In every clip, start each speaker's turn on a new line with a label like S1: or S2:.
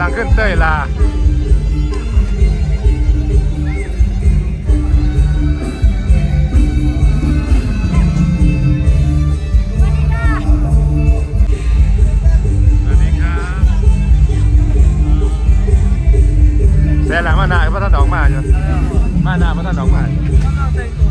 S1: ลังขึ้นเต้ยลาแต่หลังมาหน้าก็ท่านดอ
S2: งมาอยู่
S1: มาหน้า
S3: ก็ท่านดองมา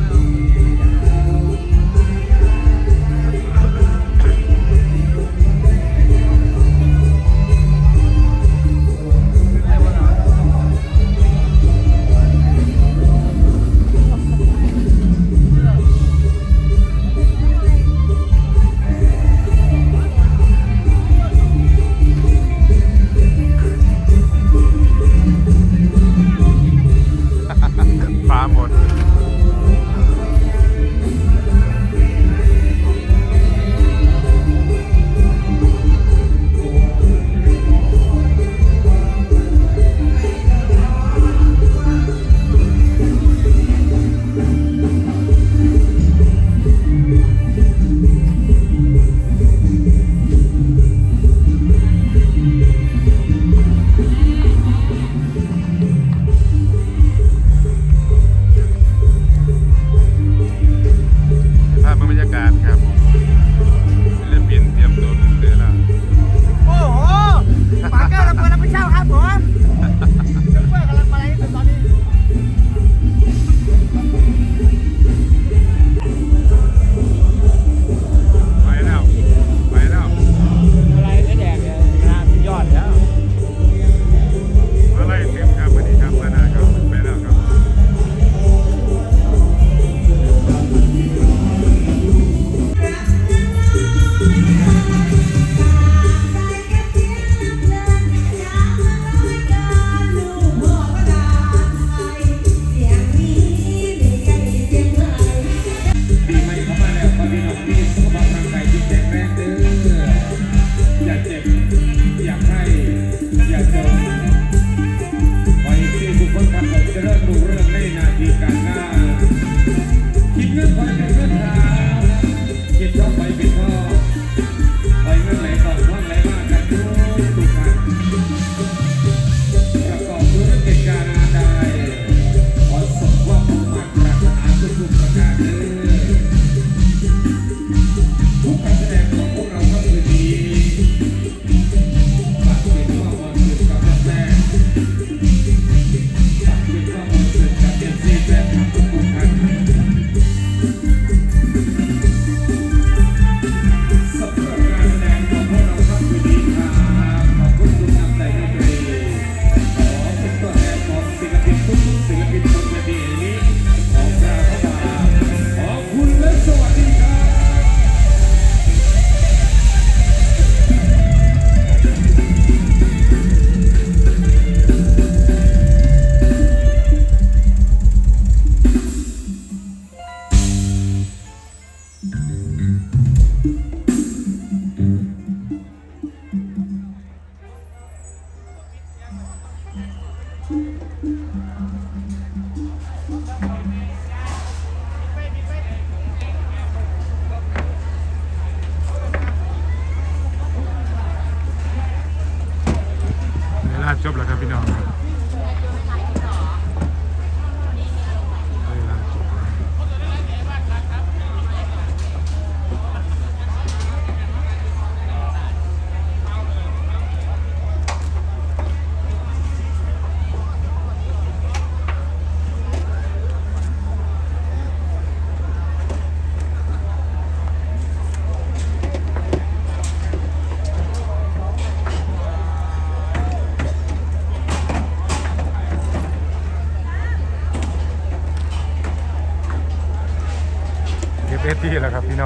S3: น้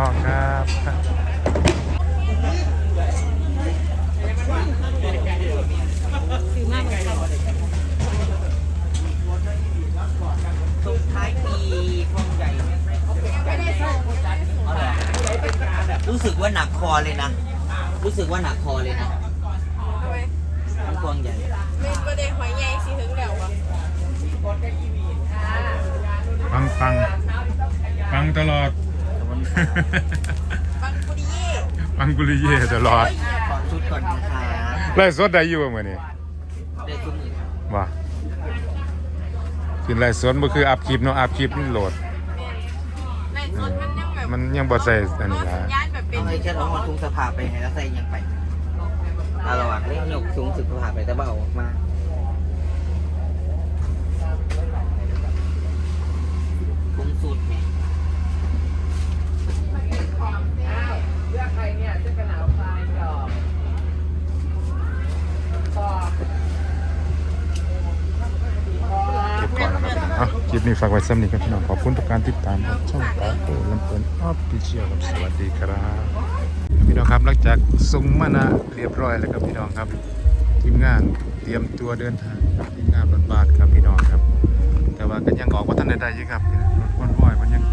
S3: องครับส่งท้า
S2: ยปีคลองใหญ่
S4: รู้สึกว่าหนักคอเลยนะ รู้สึกว่าหนักคอเลยนะ
S5: ทำไม
S4: มันพวงใหญ่
S5: ไม่ประเด็นหอยใหญ่สิถึงแล้ววะ
S1: ฟังฟังฟังตลอด
S5: บางปุริเย่
S1: ฟังกุลิเย่ตลอด
S4: ขอชุดก่อนนะครับ
S1: ไล่สดได้อยู่บ่มื้อนี้
S4: ได้ชุดมือครับ
S1: ว่าขึ้นไล่สดบ่คืออัพคลิปเนาะอัพคลิปมันโหลด
S5: ในสดมันยังแบบ
S1: มันยังบ่ใส่อันนี้
S5: รถ
S1: ล่ะ
S5: สัญญาณแบบเป็น
S4: เอาให้แค่น้องมาทุงสภาไปให้แล้วใส่ยังไปเอาระหว่างเล่นยกสูงสุดสภาไปแต่เบาออกมาคุ้มสุดเนี่ย
S1: ลิปนี้ฝากไว้ซ้ำนีครับพี่น้องขอบคุณทุกการติดตามครับช่องตาโตลำเปินออฟฟิเชียลครับสวัสดีครับพี่น้องครับหลังจากส่งมานะเรียบร้อยแล้วครับพี่น้องครับทีมงานเตรียมตัวเดินทางทีมงานรถบัสครับพี่น้องครับ แต่ว่าก็ยังออกว่าท่านใดๆอยู่ครับรถคอนวอยมันยัง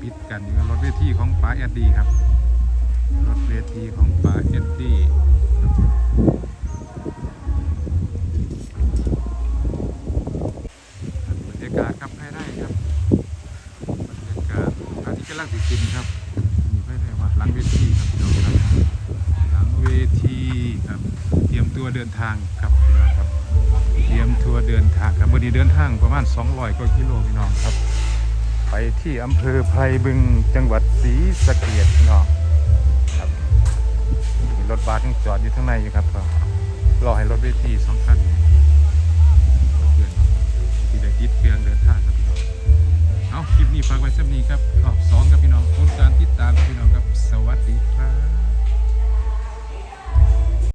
S1: ปิดกันอยู่รถเวทีของป๋าเอ็ดดีครับรถเวทีของป๋าเอ็ดดีบรรยากาศครับให้ได้ครับบรรยากาศพระอาทิตย์ กินครับมีให้ได้วัดหลังเวทีครับพี่น้องครับหลังเวทีครับเตรียมตัวเดินทางครับพี่น้องครับ เตรียมทัวร์เดินทางครับวันนี้เดินทางประมาณ 200กว่ากิโลพี่น้องครับ ไปที่อำเภอไพรบึงจังหวัดศรีสะเกษพี่น้องครับมีรถบัสจอดอยู่ข้างในอยู่ครับรอให้รถเวทีสองคันเพื่อนที่ได้ติดเครื่องเดินทาง เอาคลิปนี้ฝากไว้สักนี้ครับขอบสองกับพี่น้องคุณการติดตามกับพี่น้องครับสวัสดีครับ